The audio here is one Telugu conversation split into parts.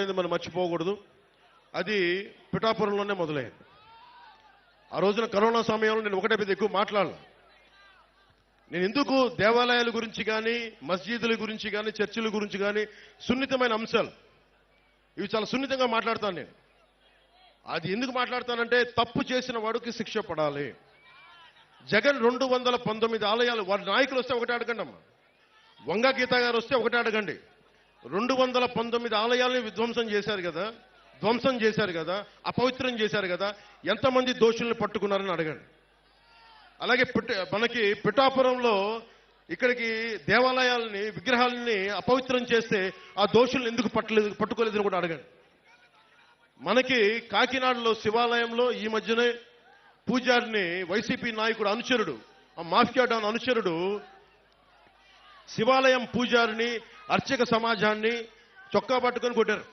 అనేది మనం మర్చిపోకూడదు. అది పిఠాపురంలోనే మొదలైంది. ఆ రోజున కరోనా సమయంలో నేను ఒకటే పెద్ద ఎక్కువ మాట్లాడాలి. నేను ఎందుకు దేవాలయాల గురించి కానీ మస్జిదుల గురించి కానీ చర్చిల గురించి కానీ సున్నితమైన అంశాలు. ఇవి చాలా సున్నితంగా మాట్లాడతాను నేను. అది ఎందుకు మాట్లాడతానంటే తప్పు చేసిన వాడికి శిక్ష పడాలి. జగన్ రెండు వందల పంతొమ్మిది ఆలయాలు వారి నాయకులు వస్తే ఒకటే అడగండి అమ్మా వంగ గీత గారు వస్తే ఒకటే అడగండి. రెండు వందల పంతొమ్మిది ఆలయాల్ని విధ్వంసం చేశారు కదా ధ్వంసం చేశారు కదా అపవిత్రం చేశారు కదా ఎంతమంది దోషుల్ని పట్టుకున్నారని అడగండి. అలాగే పిట్ట మనకి పిఠాపురంలో ఇక్కడికి దేవాలయాలని విగ్రహాలని అపవిత్రం చేస్తే ఆ దోషుల్ని ఎందుకు పట్టలేదు పట్టుకోలేదని కూడా అడగండి. మనకి కాకినాడలో శివాలయంలో ఈ మధ్యనే పూజారిని వైసీపీ నాయకుడు అనుచరుడు ఆ మాఫియా డాన్ అనుచరుడు శివాలయం పూజారిని అర్చక సమాజాన్ని చొక్కా పట్టుకొని కొట్టారు.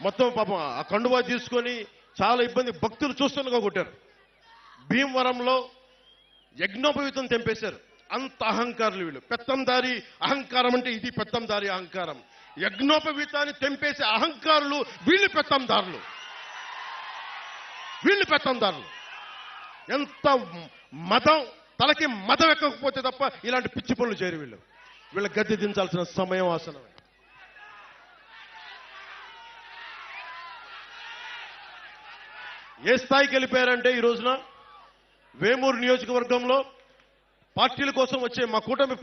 మొత్తం పాపం ఆ కండువా తీసుకొని చాలా ఇబ్బంది భక్తులు చూస్తుండగా కొట్టారు. భీమవరంలో యజ్ఞోపవీతం తెంపేశారు. అంత అహంకారులు వీళ్ళు. పెత్తందారి అహంకారం అంటే ఇది పెత్తందారి అహంకారం. యజ్ఞోపవీతాన్ని తెంపేసే అహంకారులు వీళ్ళు పెత్తందారులు వీళ్ళు పెత్తందారులు ఎంత మతం తలకి మతం ఎక్కకపోతే తప్ప ఇలాంటి పిచ్చి పనులు చేయరు వీళ్ళు. వీళ్ళ గద్దె దించాల్సిన సమయం ఆసనం. ఏ స్థాయికి వెళ్ళిపోయారంటే ఈ రోజున వేమూరు నియోజకవర్గంలో పార్టీల కోసం వచ్చే మా కూటమి